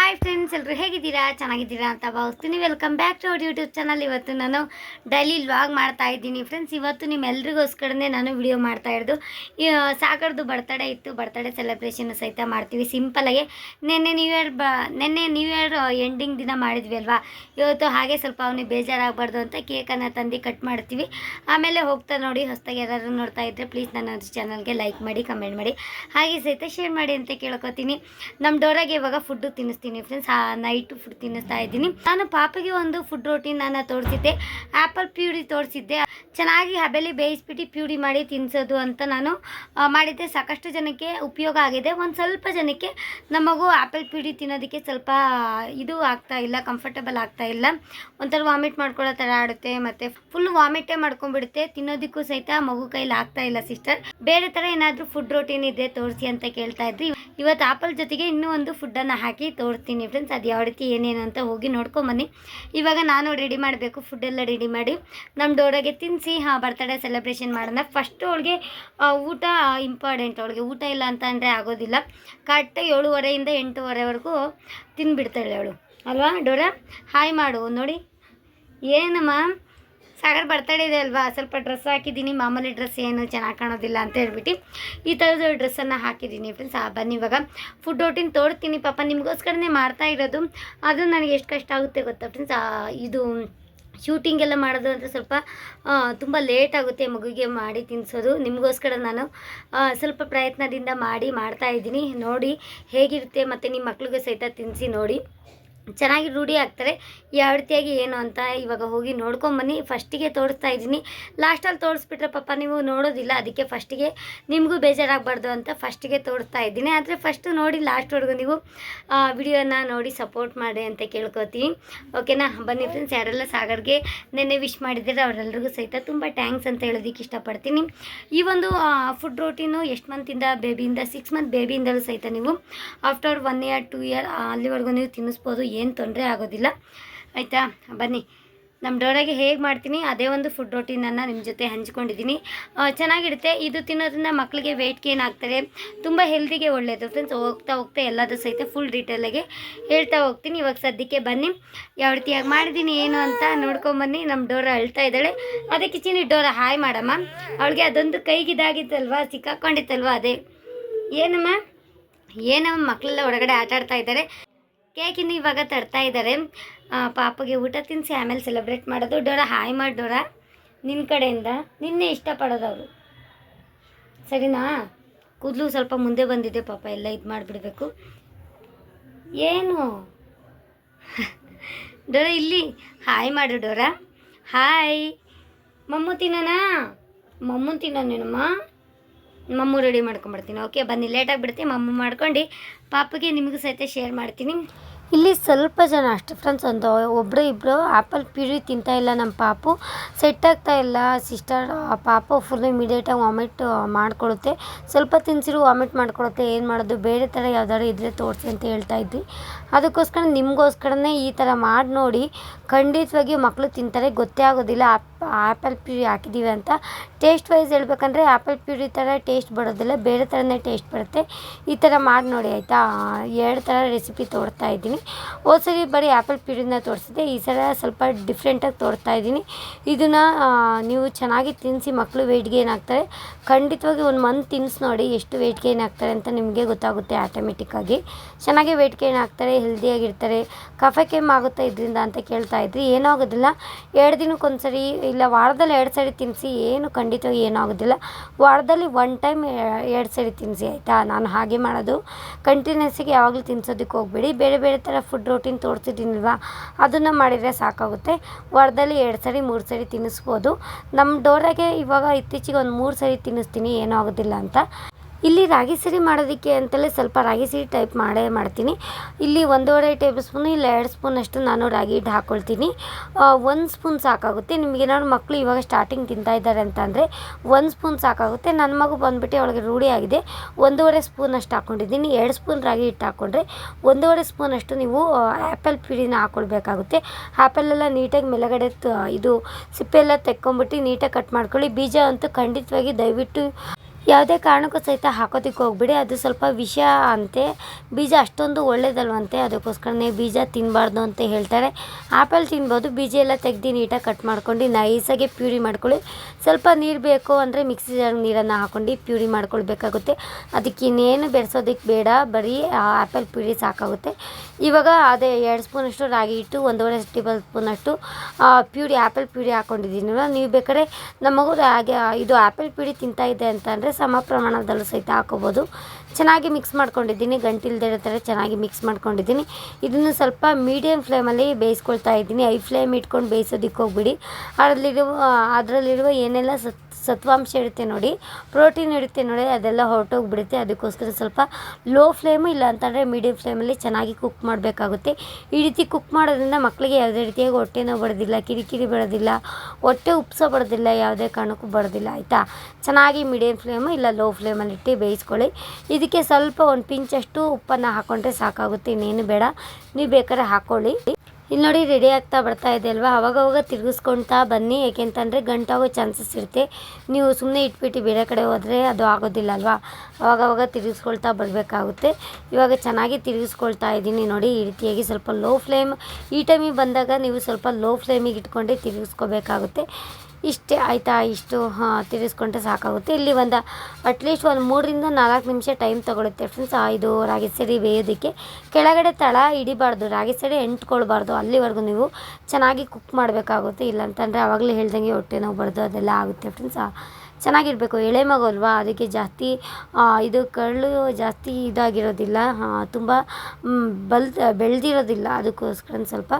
Hi friends ಎಲ್ಲರೂ ಹೇಗಿದ್ದೀರಾ? ಚೆನ್ನಾಗಿದ್ದೀರಾ ಅಂತ ಭಾವಿಸ್ತೀನಿ. Welcome back to our YouTube channel ಇವತ್ತು ನಾನು ಡೈಲಿ ವ್ಲಾಗ್ ಮಾಡ್ತಾ ಇದ್ದೀನಿ. ಫ್ರೆಂಡ್ಸ್ ಇವತ್ತು ನಿಮ್ಮೆಲ್ರಿಗೋಸ್ಕರನೇ ನಾನು ವಿಡಿಯೋ ಮಾಡ್ತಾ ಇರೋದು. ಸಾಗರದು ಬರ್ತಡೇ ಇತ್ತು. ಬರ್ತಡೇ ಸೆಲೆಬ್ರೇಷನ್ ಸಹಿತ ಮಾಡ್ತೀವಿ. ಸಿಂಪಲಾಗಿ ನಿನ್ನೆ ನ್ಯೂ ಇಯರ್ ಬ, ನಿನ್ನೆ ನ್ಯೂ ಇಯರ್ ಎಂಡಿಂಗ್ ದಿನ ಮಾಡಿದ್ವಿ ಅಲ್ವಾ? ಇವತ್ತು ಹಾಗೆ ಸ್ವಲ್ಪ ಅವನಿಗೆ ಬೇಜಾರಾಗಬಾರ್ದು ಅಂತ ಕೇಕನ್ನು ತಂದು ಕಟ್ ಮಾಡ್ತೀವಿ. ಆಮೇಲೆ ಹೋಗ್ತಾ ನೋಡಿ, ಹೊಸದಾಗಿ ಯಾರಾದರೂ ನೋಡ್ತಾ ಇದ್ದರೆ ಪ್ಲೀಸ್ ನನ್ನ ಚಾನಲ್ಗೆ ಲೈಕ್ ಮಾಡಿ ಕಮೆಂಟ್ ಮಾಡಿ. ಹಾಗೆ ಸಹಿತ ಶೇರ್ ಮಾಡಿ ಅಂತ ಕೇಳ್ಕೊತೀನಿ. ನಮ್ಮ ಡೋರಾಗೆ ಇವಾಗ ಫುಡ್ಡು ತಿನ್ನಿಸ್ತೀನಿ. ಫ್ರೆಂಡ್ಸ್ ಆ ನೈಟು ಫುಡ್ ತಿನ್ನಿಸ್ತಾ ಇದ್ದೀನಿ. ನಾನು ಪಾಪಗೆ ಒಂದು ಫುಡ್ ರೋಟೀನ್ ನಾನು ತೋರಿಸಿದ್ದೆ. Apple puree ತೋರಿಸಿದ್ದೆ. ಚೆನ್ನಾಗಿ ಹಬೆಲಿ ಬೇಯಿಸ್ಬಿಟ್ಟು ಪ್ಯೂರಿ ಮಾಡಿ ತಿನ್ನಿಸೋದು ಅಂತ ನಾನು ಮಾಡಿದ್ದೆ. ಸಾಕಷ್ಟು ಜನಕ್ಕೆ ಉಪಯೋಗ ಆಗಿದೆ. ಒಂದು ಸ್ವಲ್ಪ ಜನಕ್ಕೆ ನಮ್ಮ ಮಗು ಆ್ಯಪಲ್ ಪ್ಯೂರಿ ತಿನ್ನೋದಕ್ಕೆ ಸ್ವಲ್ಪ ಇದು ಆಗ್ತಾ ಇಲ್ಲ ಕಂಫರ್ಟಬಲ್ ಆಗ್ತಾ ಇಲ್ಲ. ಒಂಥರ ವಾಮಿಟ್ ಮಾಡ್ಕೊಳ್ಳೋ ಥರ ಆಡುತ್ತೆ. ಮತ್ತು ಫುಲ್ ವಾಮಿಟೇ ಮಾಡ್ಕೊಂಡ್ಬಿಡುತ್ತೆ. ತಿನ್ನೋದಕ್ಕೂ ಸಹಿತ ಮಗು ಕೈಲಿ ಆಗ್ತಾ ಇಲ್ಲ ಸಿಸ್ಟರ್ ಬೇರೆ ಥರ ಏನಾದರೂ ಫುಡ್ ರೋಟೀನ್ ಇದೆ, ತೋರಿಸಿ ಅಂತ ಕೇಳ್ತಾ ಇದ್ರಿ. ಇವತ್ತು ಆಪಲ್ ಜೊತೆಗೆ ಇನ್ನೂ ಒಂದು ಫುಡ್ಡನ್ನು ಹಾಕಿ ತೋರಿಸ್ತೀನಿ ಫ್ರೆಂಡ್ಸ್ ಅದು ಯಾವ ರೀತಿ, ಏನೇನು ಅಂತ ಹೋಗಿ ನೋಡ್ಕೊಂಬನ್ನಿ ಇವಾಗ ನಾನು ರೆಡಿ ಮಾಡಬೇಕು ಫುಡ್ಡೆಲ್ಲ ರೆಡಿ ಮಾಡಿ. ನಮ್ಮ ಡೋರಾಗೆ ತಿನ್ನಿಸಿ ಹಾಂ ಬರ್ತಡೇ ಸೆಲೆಬ್ರೇಷನ್ ಮಾಡೋಣ. ಫಸ್ಟು ಅವಳಿಗೆ ಊಟ ಇಂಪಾರ್ಟೆಂಟ್ ಅವಳಿಗೆ ಊಟ ಇಲ್ಲ ಅಂತ ಅಂದರೆ ಆಗೋದಿಲ್ಲ. ಕರೆಕ್ಟ್ ಏಳುವರೆಯಿಂದ ಎಂಟೂವರೆವರೆಗೂ ತಿನ್ಬಿಡ್ತಾಳೆ ಅವಳು. ಅಲ್ವಾ ಡೋರಾ? ಹಾಯ್ ಮಾಡು, ನೋಡಿ. ಏನಮ್ಮ? ಸಾಗರ್ ಬರ್ತಡೇ ಇದೆ ಅಲ್ವಾ? ಸ್ವಲ್ಪ ಡ್ರೆಸ್ ಹಾಕಿದ್ದೀನಿ. ಮಾಮೂಲಿ ಡ್ರೆಸ್ ಏನು ಚೆನ್ನಾಗಿ ಕಾಣೋದಿಲ್ಲ ಅಂತ ಹೇಳ್ಬಿಟ್ಟು ಈ ಥರದ ಡ್ರೆಸ್ಸನ್ನು ಹಾಕಿದ್ದೀನಿ ಫ್ರೆಂಡ್ಸ್ ಬನ್ನಿ ಇವಾಗ. ಫುಡ್ ರೋಟಿನ್ ತೋರ್ತೀನಿ ಪಾಪ ನಿಮಗೋಸ್ಕರನೇ ಮಾಡ್ತಾ ಇರೋದು. ಅದು ನನಗೆ ಎಷ್ಟು ಕಷ್ಟ ಆಗುತ್ತೆ ಗೊತ್ತಾ ಫ್ರೆಂಡ್ಸ್ ಇದು ಶೂಟಿಂಗ್ ಎಲ್ಲ ಮಾಡೋದು ಅಂದರೆ ಸ್ವಲ್ಪ ತುಂಬ ಲೇಟ್ ಆಗುತ್ತೆ ಮಗುಗೆ ಮಾಡಿ ತಿನ್ನಿಸೋದು ನಿಮಗೋಸ್ಕರ ನಾನು ಸ್ವಲ್ಪ ಪ್ರಯತ್ನದಿಂದ ಮಾಡಿ ಮಾಡ್ತಾ ಇದ್ದೀನಿ. ನೋಡಿ ಹೇಗಿರುತ್ತೆ ಮತ್ತು ನಿಮ್ಮ ಮಕ್ಳಿಗೂ ಸಹಿತ ತಿನ್ನಿಸಿ ನೋಡಿ. ಚೆನ್ನಾಗಿ ರೂಢಿ ಆಗ್ತಾರೆ. ಯಾವ ರೀತಿಯಾಗಿ ಏನು ಅಂತ ಇವಾಗ ಹೋಗಿ ನೋಡ್ಕೊಂಬನ್ನಿ ಫಸ್ಟಿಗೆ ತೋರಿಸ್ತಾ ಇದ್ದೀನಿ. ಲಾಸ್ಟಲ್ಲಿ ತೋರಿಸ್ಬಿಟ್ರೆ ಪಾಪ ನೀವು ನೋಡೋದಿಲ್ಲ. ಅದಕ್ಕೆ ಫಸ್ಟಿಗೆ ನಿಮಗೂ ಬೇಜಾರಾಗಬಾರ್ದು ಅಂತ ಫಸ್ಟಿಗೆ ತೋರಿಸ್ತಾ ಇದ್ದೀನಿ. ಆದರೆ ಫಸ್ಟು ನೋಡಿ ಲಾಸ್ಟ್ವರೆಗೂ ನೀವು ವಿಡಿಯೋನ ನೋಡಿ ಸಪೋರ್ಟ್ ಮಾಡಿ ಅಂತ ಕೇಳ್ಕೊತೀನಿ ಓಕೆನಾ ಬನ್ನಿ ಫ್ರೆಂಡ್ಸ್ ಯಾರೆಲ್ಲ ಸಾಗರ್ಗೆ ನೆನ್ನೆ ವಿಶ್ ಮಾಡಿದ್ದೀರ ಅವರೆಲ್ಲರಿಗೂ ಸಹಿತ ತುಂಬ ಟ್ಯಾಂಕ್ಸ್ ಅಂತ ಹೇಳೋದಕ್ಕೆ ಇಷ್ಟಪಡ್ತೀನಿ. ಈ ಒಂದು ಫುಡ್ ರೋಟೀನು ಎಷ್ಟು ಮಂತಿಂದ ಬೇಬಿಯಿಂದ ಸಿಕ್ಸ್ ಮಂತ್ ಬೇಬಿಯಿಂದಲೂ ಸಹಿತ ನೀವು after one year two year ಅಲ್ಲಿವರೆಗೂ ನೀವು ತಿನ್ನಿಸ್ಬೋದು. ಏನು ತೊಂದರೆ ಆಗೋದಿಲ್ಲ. ಆಯಿತಾ? ಬನ್ನಿ. ನಮ್ಮ ಡೋರಾಗೆ ಹೇಗೆ ಮಾಡ್ತೀನಿ? ಅದೇ ಒಂದು ಫುಡ್ ರೋಟೀನನ್ನು ನಿಮ್ಮ ಜೊತೆ ಹಂಚ್ಕೊಂಡಿದ್ದೀನಿ ಚೆನ್ನಾಗಿರುತ್ತೆ. ಇದು ತಿನ್ನೋದ್ರಿಂದ ಮಕ್ಕಳಿಗೆ ವೆಯ್ಟ್ ಗೇನ್ ಆಗ್ತಾರೆ ತುಂಬ ಹೆಲ್ದಿಗೆ ಒಳ್ಳೆಯದು ಫ್ರೆಂಡ್ಸ್ ಹೋಗ್ತಾ ಹೋಗ್ತಾ ಎಲ್ಲದೂ ಸಹಿತ ಫುಲ್ ಡೀಟೇಲಾಗಿ ಹೇಳ್ತಾ ಹೋಗ್ತೀನಿ. ಇವಾಗ ಸದ್ಯಕ್ಕೆ ಬನ್ನಿ. ಯಾವ ರೀತಿಯಾಗಿ ಮಾಡಿದ್ದೀನಿ ಏನು ಅಂತ ನೋಡ್ಕೊಂಬನ್ನಿ ನಮ್ಮ ಡೋರ ಅಳ್ತಾ ಇದ್ದಾಳೆ. ಅದಕ್ಕೆ ಚೀನಿ ಡೋರ ಹಾಯ್ ಮಾಡಮ್ಮ. ಅವಳಿಗೆ ಅದೊಂದು ಕೈಗಿದಾಗಿತ್ತಲ್ವ? ಸಿಕ್ಕಾಕೊಂಡಿತ್ತಲ್ವ? ಅದೇ. ಏನಮ್ಮ? ಏನಮ್ಮ? ಮಕ್ಕಳೆಲ್ಲ ಹೊರಗಡೆ ಆಟಾಡ್ತಾ ಇದ್ದಾರೆ. ಕೇಕ್ ಇನ್ನು ಇವಾಗ ತರ್ತಾ ಇದ್ದಾರೆ. ಪಾಪಗೆ ಊಟ ತಿನ್ನಿಸಿ ಆಮೇಲೆ ಸೆಲೆಬ್ರೇಟ್ ಮಾಡೋದು. ಡೋರ, ಹಾಯ್ ಮಾಡಿ ಡೋರ. ನಿನ್ನ ಕಡೆಯಿಂದ ನಿನ್ನೆ ಇಷ್ಟಪಡೋದು ಅವರು ಸರಿನಾ? ಕೂದಲು ಸ್ವಲ್ಪ ಮುಂದೆ ಬಂದಿದೆ ಪಾಪ, ಎಲ್ಲ ಇದು ಮಾಡಿಬಿಡ್ಬೇಕು. ಏನು? ಡೋರ, ಇಲ್ಲಿ. ಹಾಯ್ ಮಾಡು ಡೋರ. ಹಾಯ್. ಮಮ್ಮು ತಿನ್ನೋಣ ಮಮ್ಮು ತಿನ್ನೋನೇನಮ್ಮ? ಮಮ್ಮು ರೆಡಿ ಮಾಡ್ಕೊಂಬಿಡ್ತೀನಿ ಓಕೆ ಬನ್ನಿ ಲೇಟಾಗಿ ಬಿಡ್ತೀನಿ ಮಮ್ಮು ಮಾಡ್ಕೊಂಡು ಪಾಪಗೆ ನಿಮಗೂ ಸಹಿತ ಶೇರ್ ಮಾಡ್ತೀನಿ. ಇಲ್ಲಿ ಸ್ವಲ್ಪ ಜನ ಅಷ್ಟು ಫ್ರೆಂಡ್ಸ್ ಒಂದು ಒಬ್ಬರು ಇಬ್ಬರು ಆ್ಯಪಲ್ ಪ್ಯೂರಿ ತಿಂತಾ ಇಲ್ಲ ನಮ್ಮ ಪಾಪು. ಸೆಟ್ ಆಗ್ತಾ ಇಲ್ಲ ಸಿಸ್ಟರ್ ಪಾಪು ಫುಲ್ ಇಮಿಡಿಯೇಟಾಗಿ ವಾಮಿಟ್ ಮಾಡ್ಕೊಳ್ಳುತ್ತೆ. ಸ್ವಲ್ಪ ತಿನ್ಸಿರು ವಾಮಿಟ್ ಮಾಡ್ಕೊಳ್ಳುತ್ತೆ, ಏನು ಮಾಡೋದು? ಬೇರೆ ಥರ ಯಾವ್ದಾದ್ರು ಇದ್ದರೆ ತೋರಿಸಿ ಅಂತ ಹೇಳ್ತಾ ಇದ್ವಿ. ಅದಕ್ಕೋಸ್ಕರ ನಿಮಗೋಸ್ಕರನೇ ಈ ಥರ ಮಾಡಿ ನೋಡಿ ಖಂಡಿತವಾಗಿ ಮಕ್ಕಳು ತಿಂತಾರೆ, ಗೊತ್ತೇ ಆಗೋದಿಲ್ಲ. ಆಪ್ ಆ್ಯಪಲ್ ಪ್ಯೂರಿ ಹಾಕಿದ್ದೀವಿ ಅಂತ. ಟೇಸ್ಟ್ ವೈಸ್ ಹೇಳ್ಬೇಕಂದ್ರೆ ಆ್ಯಪಲ್ ಪ್ಯೂರಿ ಥರ ಟೇಸ್ಟ್ ಬರೋದಿಲ್ಲ, ಬೇರೆ ಥರನೇ ಟೇಸ್ಟ್ ಬರುತ್ತೆ. ಈ ಥರ ಮಾಡಿ ನೋಡಿ ಆಯಿತಾ? ಎರಡು ಥರ ರೆಸಿಪಿ ತೋರ್ತಾ ಇದ್ದೀನಿ. ಹೋದ್ಸರಿ ಬರೀ ಆ್ಯಪಲ್ ಪ್ಯೂರಿನ ತೋರಿಸಿದ್ದೆ, ಈ ಸಲ ಸ್ವಲ್ಪ ಡಿಫ್ರೆಂಟಾಗಿ ತೋರ್ತಾ ಇದ್ದೀನಿ. ಇದನ್ನು ನೀವು ಚೆನ್ನಾಗಿ ತಿನ್ನಿಸಿ ಮಕ್ಕಳು ವೆಯ್ಟ್ ಗೇನ್ ಆಗ್ತಾರೆ. ಖಂಡಿತವಾಗಿ ಒಂದು ಮಂತ್ ತಿನ್ನಿಸಿ ನೋಡಿ ಎಷ್ಟು ವೆಯ್ಟ್ ಗೇನ್ ಆಗ್ತಾರೆ ಅಂತ ನಿಮಗೆ ಗೊತ್ತಾಗುತ್ತೆ ಆಟೋಮೆಟಿಕ್ಕಾಗಿ ಚೆನ್ನಾಗಿ ವೆಯ್ಟ್ ಗೇನ್ ಆಗ್ತಾರೆ ಹೆಲ್ದಿಯಾಗಿರ್ತಾರೆ ಕಫ ಕೆಮ್ಮು ಆಗುತ್ತೆ ಇದರಿಂದ ಅಂತ ಕೇಳ್ತಾ ಇದ್ರಿ, ಏನೂ ಆಗೋದಿಲ್ಲ. ಎರಡು ದಿನಕ್ಕೊಂದು ಸರಿ ಇಲ್ಲ ವಾರದಲ್ಲಿ ಎರಡು ಸರಿ ತಿನ್ನಿಸಿ ಏನು ಖಂಡಿತವಾಗಿ ಏನೂ ಆಗೋದಿಲ್ಲ ವಾರದಲ್ಲಿ ಒನ್ ಟೈಮ್ ಎರಡು ಸರಿ ತಿನ್ನಿಸಿ ಆಯಿತಾ? ನಾನು ಹಾಗೆ ಮಾಡೋದು. ಕಂಟಿನ್ಯೂಸಿಗೆ ಯಾವಾಗಲೂ ತಿನ್ನಿಸೋದಕ್ಕೆ ಹೋಗಬೇಡಿ. ಬೇರೆ ಬೇರೆ ಥರ ಫುಡ್ ರೋಟೀನ್ ತೋರಿಸಿದ್ದೀನಿಲ್ವಾ? ಅದನ್ನು ಮಾಡಿದರೆ ಸಾಕಾಗುತ್ತೆ. ವಾರದಲ್ಲಿ ಎರಡು ಸರಿ, ಮೂರು ಸರಿ ತಿನ್ನಿಸ್ಬೋದು. ನಮ್ಮ ಡೋರಾಗೆ ಇವಾಗ ಇತ್ತೀಚೆಗೆ ಒಂದು ಮೂರು ಸರಿ ತಿನ್ನಿಸ್ತೀನಿ, ಏನೂ ಆಗೋದಿಲ್ಲ ಅಂತ. ಇಲ್ಲಿ ರಾಗಿ ಸಿರಿ ಮಾಡೋದಕ್ಕೆ ಅಂತಲೇ ಸ್ವಲ್ಪ ರಾಗಿ ಸಿರಿ ಟೈಪ್ ಮಾಡೇ ಮಾಡ್ತೀನಿ. ಇಲ್ಲಿ ಒಂದೂವರೆ ಟೇಬಲ್ ಸ್ಪೂನು, ಇಲ್ಲ ಎರಡು ಸ್ಪೂನಷ್ಟು ನಾನು ರಾಗಿ ಹಿಟ್ಟು ಹಾಕ್ಕೊಳ್ತೀನಿ ಒಂದು ಸ್ಪೂನ್ ಸಾಕಾಗುತ್ತೆ. ನಿಮಗೆ ಏನಾದ್ರು ಮಕ್ಕಳು ಇವಾಗ ಸ್ಟಾರ್ಟಿಂಗ್ ತಿಂತಾ ಇದ್ದಾರೆ ಅಂತ ಅಂದರೆ ಒಂದು ಸ್ಪೂನ್ ಸಾಕಾಗುತ್ತೆ. ನನ್ನ ಮಗು ಬಂದುಬಿಟ್ಟು ಅವಳಿಗೆ ರೂಢಿ ಆಗಿದೆ. ಒಂದೂವರೆ ಸ್ಪೂನಷ್ಟು ಹಾಕ್ಕೊಂಡಿದ್ದೀನಿ ಎರಡು ಸ್ಪೂನ್ ರಾಗಿ ಹಿಟ್ಟು ಹಾಕ್ಕೊಂಡ್ರೆ ಒಂದೂವರೆ ಸ್ಪೂನಷ್ಟು ನೀವು ಆ್ಯಪಲ್ ಪಿಡಿನ ಹಾಕ್ಕೊಳ್ಬೇಕಾಗುತ್ತೆ ಆ್ಯಪಲೆಲ್ಲ ನೀಟಾಗಿ ಮೇಲುಗಡೆ ಇದು ಸಿಪ್ಪೆ ಎಲ್ಲ ತೆಕ್ಕೊಂಬಿಟ್ಟು ನೀಟಾಗಿ ಕಟ್ ಮಾಡ್ಕೊಳ್ಳಿ. ಬೀಜ ಅಂತೂ ಖಂಡಿತವಾಗಿ ದಯವಿಟ್ಟು ಯಾವುದೇ ಕಾರಣಕ್ಕೂ ಸಹಿತ ಹಾಕೋದಕ್ಕೆ ಹೋಗ್ಬಿಡಿ. ಅದು ಸ್ವಲ್ಪ ವಿಷ ಅಂತೆ. ಬೀಜ ಅಷ್ಟೊಂದು ಒಳ್ಳೇದಲ್ವಂತೆ. ಅದಕ್ಕೋಸ್ಕರನೇ ಬೀಜ ತಿನ್ನಬಾರ್ದು ಅಂತ ಹೇಳ್ತಾರೆ. ಆ್ಯಪಲ್ ತಿನ್ಬೋದು. ಬೀಜ ಎಲ್ಲ ತೆಗ್ದು ನೀಟಾಗಿ ಕಟ್ ಮಾಡ್ಕೊಂಡು ನೈಸಾಗಿ ಪ್ಯೂರಿ ಮಾಡ್ಕೊಳ್ಳಿ. ಸ್ವಲ್ಪ ನೀರು ಬೇಕು ಅಂದರೆ ಮಿಕ್ಸಿ ಜಾರ್ ನೀರನ್ನು ಹಾಕ್ಕೊಂಡು ಪ್ಯೂರಿ ಮಾಡ್ಕೊಳ್ಬೇಕಾಗುತ್ತೆ. ಅದಕ್ಕೆ ಇನ್ನೇನು ಬೆರೆಸೋದಕ್ಕೆ ಬೇಡ. ಬರೀ ಆ್ಯಪಲ್ ಪ್ಯೂರಿ ಸಾಕಾಗುತ್ತೆ. ಇವಾಗ ಅದೇ ಎರಡು ಸ್ಪೂನಷ್ಟು ರಾಗಿ ಹಿಟ್ಟು, ಒಂದೂವರೆ ಟೇಬಲ್ ಸ್ಪೂನಷ್ಟು ಪ್ಯೂರಿ ಆ್ಯಪಲ್ ಪ್ಯೂರಿ ಹಾಕ್ಕೊಂಡಿದ್ದೀನಲ್ಲ ನೀವು ಬೇಕಾದ್ರೆ ನಮಗೂ ಹಾಗೆ ಇದು ಆ್ಯಪಲ್ ಪ್ಯೂರಿ ತಿಂತಾಯಿದೆ ಇದೆ ಅಂತ ಅಂದರೆ ಸಮ ಪ್ರಮಾಣದಲ್ಲೂ ಸಹಿತ ಹಾಕೋಬೋದು. ಚೆನ್ನಾಗಿ ಮಿಕ್ಸ್ ಮಾಡ್ಕೊಂಡಿದ್ದೀನಿ. ಗಂಟಿಲ್ದೇ ಥರ ಚೆನ್ನಾಗಿ ಮಿಕ್ಸ್ ಮಾಡ್ಕೊಂಡಿದ್ದೀನಿ. ಇದನ್ನು ಸ್ವಲ್ಪ ಮೀಡಿಯಮ್ ಫ್ಲೇಮಲ್ಲಿ ಬೇಯಿಸ್ಕೊಳ್ತಾ ಇದ್ದೀನಿ. ಐ ಫ್ಲೇಮ್ ಇಟ್ಕೊಂಡು ಬೇಯಿಸೋದಕ್ಕೆ ಹೋಗ್ಬಿಡಿ. ಅದರಲ್ಲಿರುವ ಅದರಲ್ಲಿರುವ ಏನೆಲ್ಲ ಸತ್ ಸತ್ವಾಂಶ ಇರುತ್ತೆ ನೋಡಿ, ಪ್ರೋಟೀನ್ ಇರುತ್ತೆ ನೋಡಿ, ಅದೆಲ್ಲ ಹೊರಟೋಗ್ಬಿಡುತ್ತೆ. ಅದಕ್ಕೋಸ್ಕರ ಸ್ವಲ್ಪ ಲೋ ಫ್ಲೇಮು ಇಲ್ಲ ಅಂತಂದರೆ ಮೀಡಿಯಮ್ ಫ್ಲೇಮಲ್ಲಿ ಚೆನ್ನಾಗಿ ಕುಕ್ ಮಾಡಬೇಕಾಗುತ್ತೆ. ಈ ರೀತಿ ಕುಕ್ ಮಾಡೋದ್ರಿಂದ ಮಕ್ಕಳಿಗೆ ಯಾವುದೇ ರೀತಿಯಾಗಿ ಹೊಟ್ಟೆ ನೋವು ಬರೋದಿಲ್ಲ, ಕಿರಿಕಿರಿ ಬರೋದಿಲ್ಲ, ಹೊಟ್ಟೆ ಉಪ್ಸ ಬರೋದಿಲ್ಲ, ಯಾವುದೇ ಕಾರಣಕ್ಕೂ ಬರೋದಿಲ್ಲ, ಆಯಿತಾ? ಚೆನ್ನಾಗಿ ಮೀಡಿಯಮ್ ಫ್ಲೇಮು ಇಲ್ಲ ಲೋ ಫ್ಲೇಮಲ್ಲಿ ಇಟ್ಟು ಬೇಯಿಸ್ಕೊಳ್ಳಿ. ಇದಕ್ಕೆ ಸ್ವಲ್ಪ ಒಂದು ಪಿಂಚಷ್ಟು ಉಪ್ಪನ್ನು ಹಾಕ್ಕೊಂಡ್ರೆ ಸಾಕಾಗುತ್ತೆ, ಇನ್ನೇನು ಬೇಡ. ನೀವು ಬೇಕಾದ್ರೆ ಹಾಕ್ಕೊಳ್ಳಿ ಇಲ್ಲಿ ನೋಡಿ ರೆಡಿ ಆಗ್ತಾ ಬರ್ತಾ ಇದೆ ಅಲ್ವಾ? ಅವಾಗವಾಗ ತಿರುಗಿಸ್ಕೊಳ್ತಾ ಬನ್ನಿ. ಏಕೆಂತಂದರೆ ಗಂಟಾಗೋ ಚಾನ್ಸಸ್ ಇರುತ್ತೆ. ನೀವು ಸುಮ್ಮನೆ ಇಟ್ಬಿಟ್ಟು ಬೇರೆ ಕಡೆ ಹೋದರೆ ಅದು ಆಗೋದಿಲ್ಲ ಅಲ್ವಾ? ಅವಾಗವಾಗ ತಿರುಗಿಸ್ಕೊಳ್ತಾ ಬರಬೇಕಾಗುತ್ತೆ. ಇವಾಗ ಚೆನ್ನಾಗಿ ತಿರುಗಿಸ್ಕೊಳ್ತಾ ಇದ್ದೀನಿ ನೋಡಿ. ಈ ರೀತಿಯಾಗಿ ಸ್ವಲ್ಪ ಲೋ ಫ್ಲೇಮ್ ಈ ಟೈಮಿಗೆ ಬಂದಾಗ ನೀವು ಸ್ವಲ್ಪ ಲೋ ಫ್ಲೇಮಿಗೆ ಇಟ್ಕೊಂಡೆ ತಿರುಗಿಸ್ಕೋಬೇಕಾಗುತ್ತೆ. ಇಷ್ಟೇ ಆಯಿತಾ, ಇಷ್ಟು? ಹಾಂ ತಿರುಗಿಸ್ಕೊಂಡ್ರೆ ಸಾಕಾಗುತ್ತೆ. ಇಲ್ಲಿ ಒಂದು ಅಟ್ಲೀಸ್ಟ್ ಒಂದು ಮೂರರಿಂದ ನಾಲ್ಕು ನಿಮಿಷ ಟೈಮ್ ತೊಗೊಳುತ್ತೆ ಫ್ರೆಂಡ್ಸ್ ಇದು ರಾಗಿ ಸರಿ ಬೇಯೋದಕ್ಕೆ. ಕೆಳಗಡೆ ತಳ ಹಿಡಿಬಾರ್ದು ರಾಗಿ ಸರಿ ಎಂಟ್ಕೊಳ್ಬಾರ್ದು. ಅಲ್ಲಿವರೆಗೂ ನೀವು ಚೆನ್ನಾಗಿ ಕುಕ್ ಮಾಡಬೇಕಾಗುತ್ತೆ. ಇಲ್ಲಾಂತಂದರೆ ಆವಾಗಲೇ ಹೇಳ್ದಂಗೆ ಹೊಟ್ಟೆ ನೋವು ಬರೋದು ಅದೆಲ್ಲ ಆಗುತ್ತೆ ಫ್ರೆಂಡ್ಸ್ ಚೆನ್ನಾಗಿರಬೇಕು. ಎಳೆ ಮಗು ಅಲ್ವಾ? ಅದಕ್ಕೆ ಜಾಸ್ತಿ ಇದು ಕರಳು ಜಾಸ್ತಿ ಇದಾಗಿರೋದಿಲ್ಲ. ತುಂಬ ಬಲ್ ಬೆಳೆದಿರೋದಿಲ್ಲ. ಅದಕ್ಕೋಸ್ಕರ ಸ್ವಲ್ಪ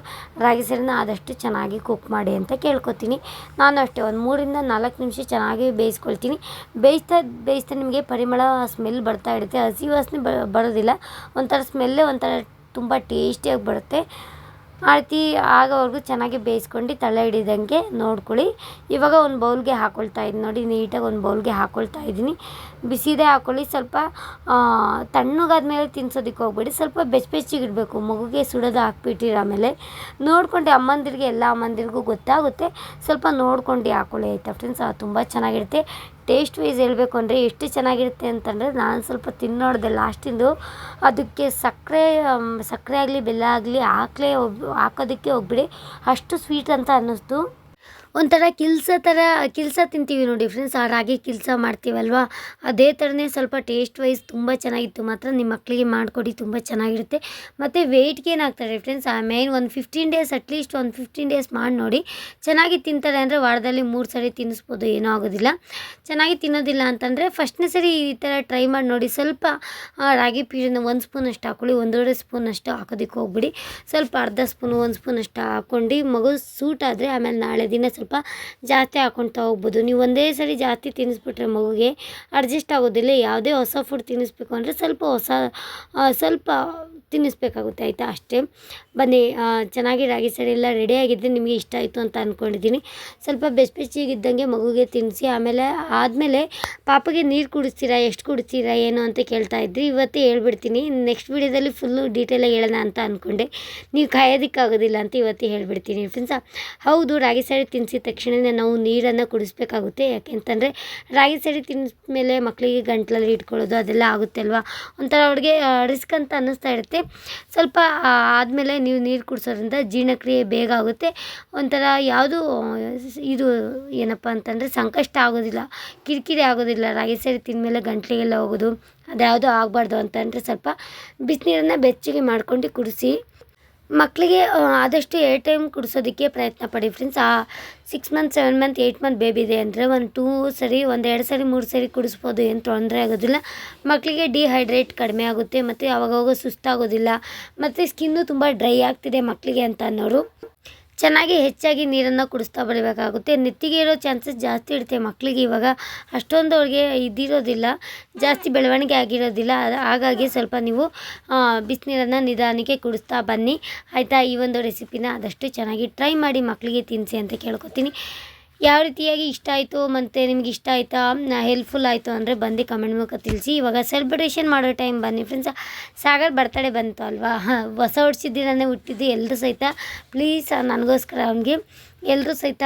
ರಾಗಿ ಸರಿನ ಆದಷ್ಟು ಚೆನ್ನಾಗಿ ಕುಕ್ ಮಾಡಿ ಅಂತ ಕೇಳ್ಕೊತೀನಿ. ನಾನು ಅಷ್ಟೇ ಒಂದು ಮೂರಿಂದ ನಾಲ್ಕು ನಿಮಿಷ ಚೆನ್ನಾಗಿ ಬೇಯಿಸ್ಕೊಳ್ತೀನಿ. ಬೇಯಿಸ್ತಾ ಬೇಯಿಸ್ತಾ ನಿಮಗೆ ಪರಿಮಳ ಸ್ಮೆಲ್ ಬರ್ತಾ ಇರುತ್ತೆ. ಹಸಿ ವಾಸನೆ ಬರೋದಿಲ್ಲ. ಒಂಥರ ಸ್ಮೆಲ್ಲೇ ಒಂಥರ ತುಂಬ ಟೇಸ್ಟಿಯಾಗಿ ಬರುತ್ತೆ. ಆ ರೀತಿ ಆಗೋವರೆಗೂ ಚೆನ್ನಾಗಿ ಬೇಯಿಸ್ಕೊಂಡು ತಳ ಹಿಡಿದಂಗೆ ನೋಡ್ಕೊಳ್ಳಿ. ಇವಾಗ ಒಂದು ಬೌಲ್ಗೆ ಹಾಕ್ಕೊಳ್ತಾ ಇದ್ದೀನಿ ನೋಡಿ, ನೀಟಾಗಿ ಒಂದು ಬೌಲ್ಗೆ ಹಾಕ್ಕೊಳ್ತಾ ಇದ್ದೀನಿ. ಬಿಸಿದೇ ಹಾಕ್ಕೊಳ್ಳಿ ಸ್ವಲ್ಪ ತಣ್ಣಗಾದ ತಣ್ಣಗಾದ್ಮೇಲೆ ತಿನ್ಸೋದಕ್ಕೆ ಹೋಗ್ಬೇಡಿ. ಸ್ವಲ್ಪ ಬೆಚ್ಚ ಇಡಬೇಕು. ಮಗುಗೆ ಸುಡೋದು ಹಾಕ್ಬಿಟ್ಟಿರೋ ಆಮೇಲೆ. ನೋಡ್ಕೊಂಡು ಅಮ್ಮಂದಿರಿಗೆ, ಎಲ್ಲ ಅಮ್ಮಂದಿರಿಗೂ ಗೊತ್ತಾಗುತ್ತೆ. ಸ್ವಲ್ಪ ನೋಡ್ಕೊಂಡು ಹಾಕ್ಕೊಳ್ಳಿ ಆಯಿತಾ ಫ್ರೆಂಡ್ಸ್ ತುಂಬ ಚೆನ್ನಾಗಿರುತ್ತೆ. ಟೇಸ್ಟ್ ವೈಸ್ ಹೇಳಬೇಕು ಅಂದರೆ ಎಷ್ಟು ಚೆನ್ನಾಗಿರುತ್ತೆ ಅಂತಂದರೆ ನಾನು ಸ್ವಲ್ಪ ತಿನ್ನೋಡ್ದೆ ಲಾಸ್ಟಿಂದು. ಅದಕ್ಕೆ ಸಕ್ಕರೆ ಸಕ್ಕರೆ ಆಗಲಿ, ಬೆಲ್ಲ ಆಗಲಿ ಹಾಕ್ಲೇ ಹಾಕೋದಕ್ಕೆ ಹೋಗ್ಬಿಡಿ. ಅಷ್ಟು ಸ್ವೀಟ್ ಅಂತ ಅನ್ನಿಸ್ತು. ಒಂಥರ ಕಿಲ್ಸ ಥರ, ಕಿಲ್ಸ ತಿಂತೀವಿ ನೋಡಿ ಫ್ರೆಂಡ್ಸ್ ಆ ರಾಗಿ ಕಿಲ್ಸ ಮಾಡ್ತೀವಲ್ವಾ? ಅದೇ ಥರನೇ ಸ್ವಲ್ಪ ಟೇಸ್ಟ್ ವೈಸ್ ತುಂಬ ಚೆನ್ನಾಗಿತ್ತು. ಮಾತ್ರ ನಿಮ್ಮ ಮಕ್ಕಳಿಗೆ ಮಾಡಿಕೊಡಿ, ತುಂಬ ಚೆನ್ನಾಗಿರುತ್ತೆ. ಮತ್ತು ವೆಯ್ಟ್ಗೆ ಏನಾಗ್ತಾರೆ ಫ್ರೆಂಡ್ಸ್ ಆ ಮೇನ್ ಒಂದು ಫಿಫ್ಟೀನ್ ಡೇಸ್ ಅಟ್ಲೀಸ್ಟ್ ಒಂದು ಫಿಫ್ಟೀನ್ ಡೇಸ್ ಮಾಡಿ ನೋಡಿ. ಚೆನ್ನಾಗಿ ತಿಂತಾರೆ ಅಂದರೆ ವಾರದಲ್ಲಿ ಮೂರು ಸರಿ ತಿನ್ನಿಸ್ಬೋದು ಏನೂ ಆಗೋದಿಲ್ಲ. ಚೆನ್ನಾಗಿ ತಿನ್ನೋದಿಲ್ಲ ಅಂತಂದರೆ ಫಸ್ಟ್ನೇ ಸರಿ ಈ ಥರ ಟ್ರೈ ಮಾಡಿ ನೋಡಿ. ಸ್ವಲ್ಪ ರಾಗಿ ಪೀಡಿನ ಒಂದು ಸ್ಪೂನ್ ಅಷ್ಟು ಹಾಕ್ಕೊಳ್ಳಿ ಒಂದೂವರೆ ಸ್ಪೂನ್ ಅಷ್ಟು ಹಾಕೋದಕ್ಕೆ ಹೋಗ್ಬಿಡಿ. ಸ್ವಲ್ಪ ಅರ್ಧ ಸ್ಪೂನು ಒಂದು ಸ್ಪೂನ್ ಅಷ್ಟು ಹಾಕ್ಕೊಂಡು ಮಗು ಸೂಟ್ ಆದರೆ ಆಮೇಲೆ ನಾಳೆ ದಿನ ಸ್ವಲ್ಪ ಜಾಸ್ತಿ ಹಾಕ್ಕೊಳ್ತಾ ಹೋಗ್ಬೋದು. ನೀವು ಒಂದೇ ಸರಿ ಜಾಸ್ತಿ ತಿನ್ನಿಸ್ಬಿಟ್ರೆ ಮಗುಗೆ ಅಡ್ಜಸ್ಟ್ ಆಗೋದಿಲ್ಲ. ಯಾವುದೇ ಹೊಸ ಫುಡ್ ತಿನ್ನಿಸ್ಬೇಕು ಅಂದರೆ ಸ್ವಲ್ಪ ಹೊಸ ಸ್ವಲ್ಪ ತಿನ್ನಿಸ್ಬೇಕಾಗುತ್ತೆ, ಆಯಿತಾ? ಅಷ್ಟೇ. ಬನ್ನಿ ಚೆನ್ನಾಗಿ ರಾಗಿ ಸರಿ ಎಲ್ಲ ರೆಡಿ ಆಗಿದ್ದರೆ ನಿಮಗೆ ಇಷ್ಟ ಆಯಿತು ಅಂತ ಅಂದ್ಕೊಂಡಿದ್ದೀನಿ ಸ್ವಲ್ಪ ಬೆಚ್ಚ ಇದ್ದಂಗೆ ಮಗುಗೆ ತಿನ್ನಿಸಿ, ಆಮೇಲೆ ಆದಮೇಲೆ ಪಾಪಗೆ ನೀರು ಕುಡಿಸ್ತೀರಾ, ಎಷ್ಟು ಕುಡಿಸ್ತೀರಾ, ಏನು ಅಂತ ಕೇಳ್ತಾ ಇದ್ರಿ, ಇವತ್ತೇ ಹೇಳ್ಬಿಡ್ತೀನಿ. ನೆಕ್ಸ್ಟ್ ವೀಡಿಯೋದಲ್ಲಿ ಫುಲ್ಲು ಡೀಟೇಲಾಗಿ ಹೇಳೋಣ ಅಂತ ಅಂದ್ಕೊಂಡೆ ನೀವು ಕಾಯೋದಕ್ಕಾಗೋದಿಲ್ಲ ಅಂತ ಇವತ್ತೇ ಹೇಳ್ಬಿಡ್ತೀನಿ ಫ್ರೆಂಡ್ಸ ಹೌದು, ರಾಗಿ ಸರಿ ತಿನ್ನಿಸಿದ ತಕ್ಷಣವೇ ನಾವು ನೀರನ್ನು ಕುಡಿಸ್ಬೇಕಾಗುತ್ತೆ. ಯಾಕೆಂತಂದರೆ ರಾಗಿ ಸರಿ ತಿನ್ನಿಸಿದ ಮೇಲೆ ಮಕ್ಕಳಿಗೆ ಗಂಟ್ಲಲ್ಲಿ ಇಟ್ಕೊಳ್ಳೋದು ಅದೆಲ್ಲ ಆಗುತ್ತೆ ಅಲ್ವಾ ಒಂಥರ ಅವ್ರಿಗೆ ರಿಸ್ಕ್ ಅಂತ ಅನ್ನಿಸ್ತಾ ಇರುತ್ತೆ. ಸ್ವಲ್ಪ ಆದಮೇಲೆ ನೀವು ನೀರು ಕುಡಿಸೋದ್ರಿಂದ ಜೀರ್ಣಕ್ರಿಯೆ ಬೇಗ ಆಗುತ್ತೆ. ಒಂಥರ ಯಾವುದು, ಇದು ಏನಪ್ಪ ಅಂತಂದರೆ ಸಂಕಷ್ಟ ಆಗೋದಿಲ್ಲ. ಕಿರಿಕಿರಿ ಆಗೋದಿಲ್ಲ. ರಾಗಿ ಸರಿ ತಿಂದಮೇಲೆ ಗಂಟ್ಲಿಗೆಲ್ಲ ಹೋಗೋದು, ಅದ್ಯಾವುದೂ ಆಗಬಾರ್ದು ಅಂತಂದರೆ ಸ್ವಲ್ಪ ಬಿಸಿನೀರನ್ನು ಬೆಚ್ಚಗೆ ಮಾಡ್ಕೊಂಡು ಕುಡಿಸಿ. ಮಕ್ಕಳಿಗೆ ಆದಷ್ಟು ಏರ್ ಟೈಮ್ ಕುಡಿಸೋದಕ್ಕೆ ಪ್ರಯತ್ನ ಪಡಿ ಫ್ರೆಂಡ್ಸ್ ಆ six month seven month eight month baby ಇದೆ ಅಂದರೆ ಒಂದು ಟೂ ಸರಿ, ಒಂದು ಎರಡು ಸರಿ, ಮೂರು ಸರಿ ಕುಡಿಸ್ಬೋದು, ಏನು ತೊಂದರೆ ಆಗೋದಿಲ್ಲ. ಮಕ್ಕಳಿಗೆ ಡಿಹೈಡ್ರೇಟ್ ಕಡಿಮೆ ಆಗುತ್ತೆ, ಮತ್ತು ಅವಾಗವಾಗ ಸುಸ್ತಾಗೋದಿಲ್ಲ, ಮತ್ತು ಸ್ಕಿನ್ನು ತುಂಬ ಡ್ರೈ ಆಗ್ತಿದೆ ಮಕ್ಕಳಿಗೆ ಅಂತ ಅನ್ನೋರು. ಚೆನ್ನಾಗಿ ಹೆಚ್ಚಾಗಿ ನೀರನ್ನು ಕುಡಿಸ್ತಾ ಬರಬೇಕಾಗುತ್ತೆ ನೆತ್ತಿಗೆ ಇರೋ ಚಾನ್ಸಸ್ ಜಾಸ್ತಿ ಇರುತ್ತೆ ಮಕ್ಕಳಿಗೆ ಇವಾಗ ಅಷ್ಟೊಂದು ಅವ್ರಿಗೆ ಇದಿರೋದಿಲ್ಲ, ಜಾಸ್ತಿ ಬೆಳವಣಿಗೆ ಆಗಿರೋದಿಲ್ಲ. ಹಾಗಾಗಿ ಸ್ವಲ್ಪ ನೀವು ಬಿಸಿನೀರನ್ನು ನಿಧಾನಕ್ಕೆ ಕುಡಿಸ್ತಾ ಬನ್ನಿ. ಆಯಿತಾ? ಈ ಒಂದು ರೆಸಿಪಿನ ಆದಷ್ಟು ಚೆನ್ನಾಗಿ ಟ್ರೈ ಮಾಡಿ ಮಕ್ಕಳಿಗೆ ತಿನ್ನಿಸಿ ಅಂತ ಕೇಳ್ಕೊತೀನಿ. ಯಾವ ರೀತಿಯಾಗಿ ಇಷ್ಟ ಆಯಿತು ಮತ್ತು ನಿಮ್ಗೆ ಇಷ್ಟ ಆಯಿತಾ? ಹೆಲ್ಪ್ಫುಲ್ ಆಯಿತು ಅಂದರೆ ಬಂದು ಕಮೆಂಟ್ ಮೂಲಕ ತಿಳಿಸಿ. ಇವಾಗ ಸೆಲೆಬ್ರೇಷನ್ ಮಾಡೋ ಟೈಮ್ ಬನ್ನಿ ಫ್ರೆಂಡ್ಸ್ ಸಾಗರ್ ಬರ್ತಡೇ ಬಂತು ಅಲ್ವಾ? ಹೊಸ ವರ್ಷದ ದಿನನೇ ಹುಟ್ಟಿದ್ದು ಎಲ್ಲರೂ ಸಹಿತ. ಪ್ಲೀಸ್ ನನಗೋಸ್ಕರ ಅವನಿಗೆ ಎಲ್ಲರೂ ಸಹಿತ